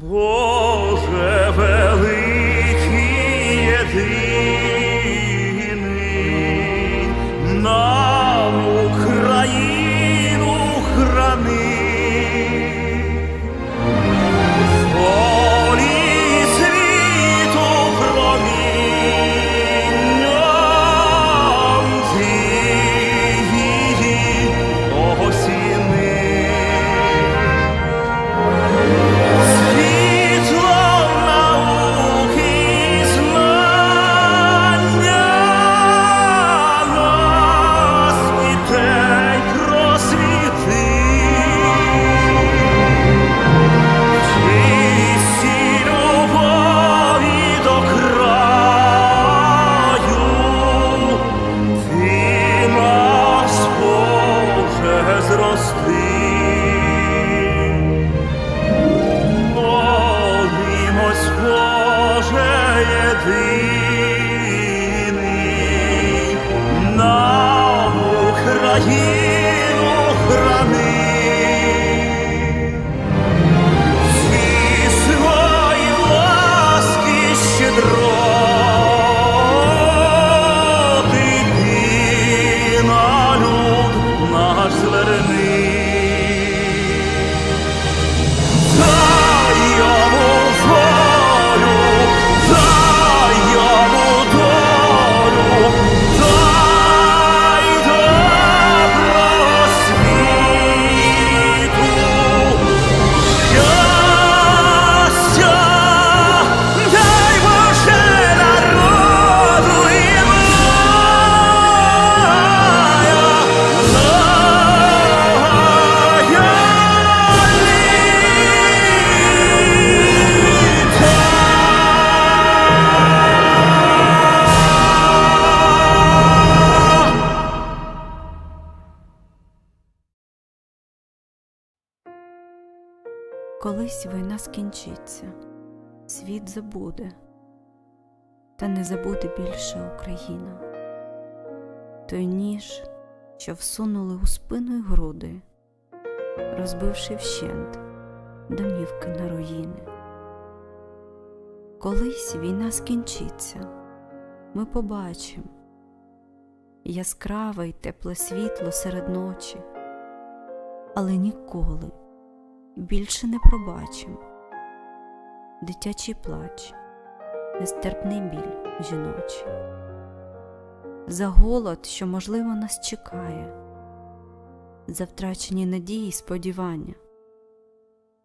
Whoa. Please. Колись війна скінчиться, світ забуде, та не забуде більше Україна. Той ніж, що всунули у спину й груди, розбивши вщент домівки на руїни. Колись війна скінчиться, ми побачимо яскраве й тепле світло серед ночі, але ніколи більше не пробачим. Дитячий плач, нестерпний біль жіночий, за голод, що, можливо, нас чекає, за втрачені надії й сподівання,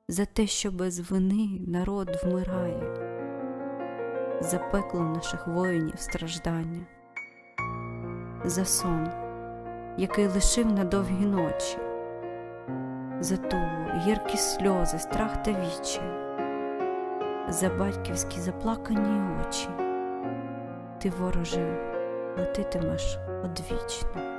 за те, що без вини народ вмирає, за пекло наших воїнів страждання, за сон, який лишив на довгі ночі за тугу, гіркі сльози, страх та вічі, за батьківські заплакані очі, ти, вороже, летитимеш одвічно.